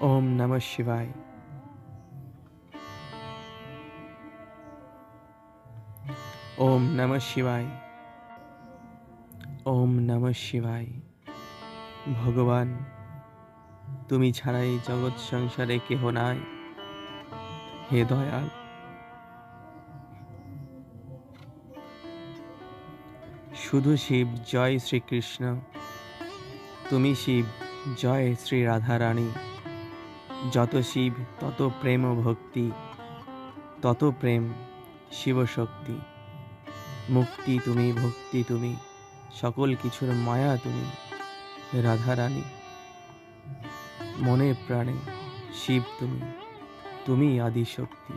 ওম নমঃ শিবায়। ওম নমঃ শিবায়। ওম নমঃ শিবায়। ভগবান, তুমি ছাড়াই জগৎ সংসারে কেহ নাই। হে দয়াল। শুধু শিব জয় শ্রীকৃষ্ণ, তুমি শিব জয় শ্রী রাধারানী। যত শিব, তত প্রেম ও ভক্তি, তত প্রেম শিবশক্তি। মুক্তি তুমি, ভক্তি তুমি, সকল কিছুর মায়া তুমি রাধারানী মনে প্রাণে শিব তুমি তুমি আদি শক্তি